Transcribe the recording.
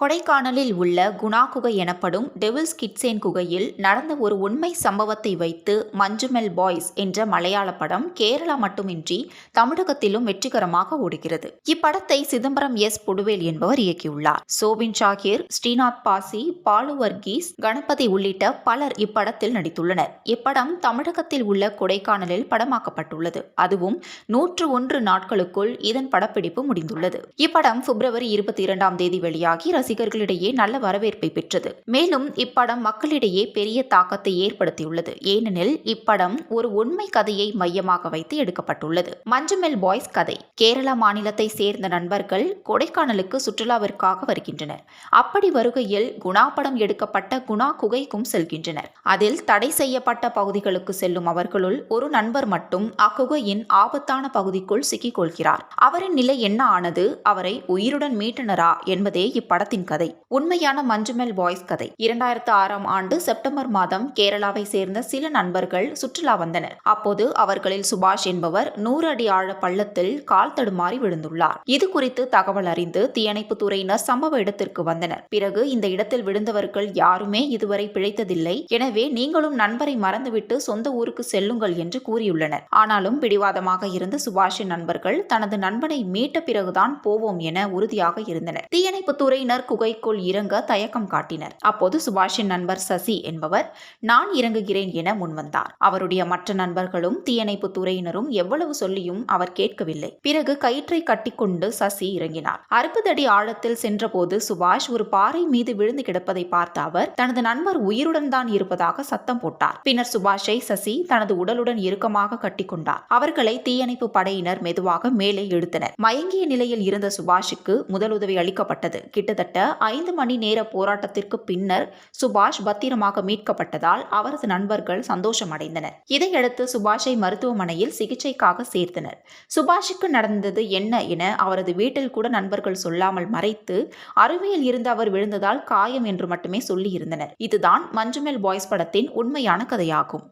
கொடைக்கானலில் உள்ள குணா குகை எனப்படும் டெவில்ஸ் கிட்சேன் குகையில் நடந்த ஒரு உண்மை சம்பவத்தை வைத்து மஞ்சுமெல் பாய்ஸ் என்ற மலையாள படம் கேரளா மட்டுமின்றி தமிழகத்திலும் வெற்றிகரமாக ஓடுகிறது. இப்படத்தை சிதம்பரம் எஸ் புடுவேல் என்பவர் இயக்கியுள்ளார். சோபின் ஷாகிர் ஸ்ரீநாத் பாசி பாலு வர்கீஸ் கணபதி உள்ளிட்ட பலர் இப்படத்தில் நடித்துள்ளனர். இப்படம் தமிழகத்தில் உள்ள கொடைக்கானலில் படமாக்கப்பட்டுள்ளது. அதுவும் நூற்று ஒன்று நாட்களுக்குள் இதன் படப்பிடிப்பு முடிந்துள்ளது. இப்படம் பிப்ரவரி இருபத்தி இரண்டாம் தேதி வெளியாகி ரசிகர்களிடையே நல்ல வரவேற்பை பெற்றது. மேலும் இப்படம் மக்களிடையே பெரிய தாக்கத்தை ஏற்படுத்தியுள்ளது. ஏனெனில் இப்படம் ஒரு உண்மை கதையை மையமாக வைத்து எடுக்கப்பட்டுள்ளது. மஞ்சுமெல் பாய்ஸ் கதை. கேரளா மாநிலத்தை சேர்ந்த நண்பர்கள் கொடைக்கானலுக்கு சுற்றுலாவிற்காக வருகின்றனர். அப்படி வருகையில் குணா படம் எடுக்கப்பட்ட குணா குகைக்கும் செல்கின்றனர். அதில் தடை செய்யப்பட்ட பகுதிகளுக்கு செல்லும் அவர்களுள் ஒரு நண்பர் மட்டும் அக்குகையின் ஆபத்தான பகுதிக்குள் சிக்கிக்கொள்கிறார் அவரின் நிலை என்ன ஆனது அவரை உயிருடன் மீட்டனரா என்பதே இப்படத்தின் கதை உண்மையான மஞ்சுமெல் பாய்ஸ் கதை. இரண்டாயிரத்து ஆறாம் ஆண்டு செப்டம்பர் மாதம் கேரளாவை சேர்ந்த சில நண்பர்கள் சுற்றுலா வந்தனர். அப்போது அவர்களில் சுபாஷ் என்பவர் நூறு அடி ஆழ பள்ளத்தில் கால் தடுமாறி விழுந்துள்ளார். இது குறித்து தகவல் அறிந்து தீயணைப்பு துறையினர் சம்பவ இடத்திற்கு வந்தனர். பிறகு இந்த இடத்தில் விழுந்தவர்கள் யாருமே இதுவரை பிழைத்ததில்லை. எனவே நீங்களும் நண்பரை மறந்துவிட்டு சொந்த ஊருக்கு செல்லுங்கள் என்று கூறியுள்ளனர். ஆனாலும் பிடிவாதமாக இருந்த சுபாஷின் நண்பர்கள் தனது நண்பனை மீட்ட பிறகுதான் போவோம் என உறுதியாக இருந்தனர். தீயணைப்பு துறையினர் குகைக்குள் இறங்க தயக்கம் காட்டினர். அப்போது சுபாஷின் நண்பர் சசி என்பவர் நான் இறங்குகிறேன் என முன்வந்தார். அவருடைய மற்ற நண்பர்களும் தீயணைப்பு துறையினரும் எவ்வளவு சொல்லியும் அவர் கேட்கவில்லை. பிறகு கயிற்றை கட்டிக்கொண்டு சசி இறங்கினார். அறுபது அடி ஆழத்தில் சென்றபோது சுபாஷ் ஒரு பாறை மீது விழுந்து கிடப்பதை பார்த்த அவர் தனது நண்பர் உயிருடன் தான் இருப்பதாக சத்தம் போட்டார். பின்னர் சுபாஷை சசி தனது உடலுடன் இறுக்கமாக கட்டிக்கொண்டார். அவர்களை தீயணைப்பு படையினர் மெதுவாக மேலே இழுத்தனர். மயங்கிய நிலையில் இருந்த சுபாஷுக்கு முதலுதவி அளிக்கப்பட்டது. கிட்டத்தட்ட ஐந்து மணி நேர போராட்டத்திற்கு பின்னர் சுபாஷ் பத்திரமாக மீட்கப்பட்டதால் அவரது நண்பர்கள் சந்தோஷமடைந்தனர். இதையடுத்து சுபாஷை மருத்துவமனையில் சிகிச்சைக்காக சேர்த்தனர். சுபாஷுக்கு நடந்தது என்ன என அவரது வீட்டில் கூட நண்பர்கள் சொல்லாமல் மறைத்து அருவியில் இருந்து அவர் விழுந்ததால் காயம் என்று மட்டுமே சொல்லியிருந்தனர். இதுதான் மஞ்சுமெல் பாய்ஸ் படத்தின் உண்மையான கதையாகும்.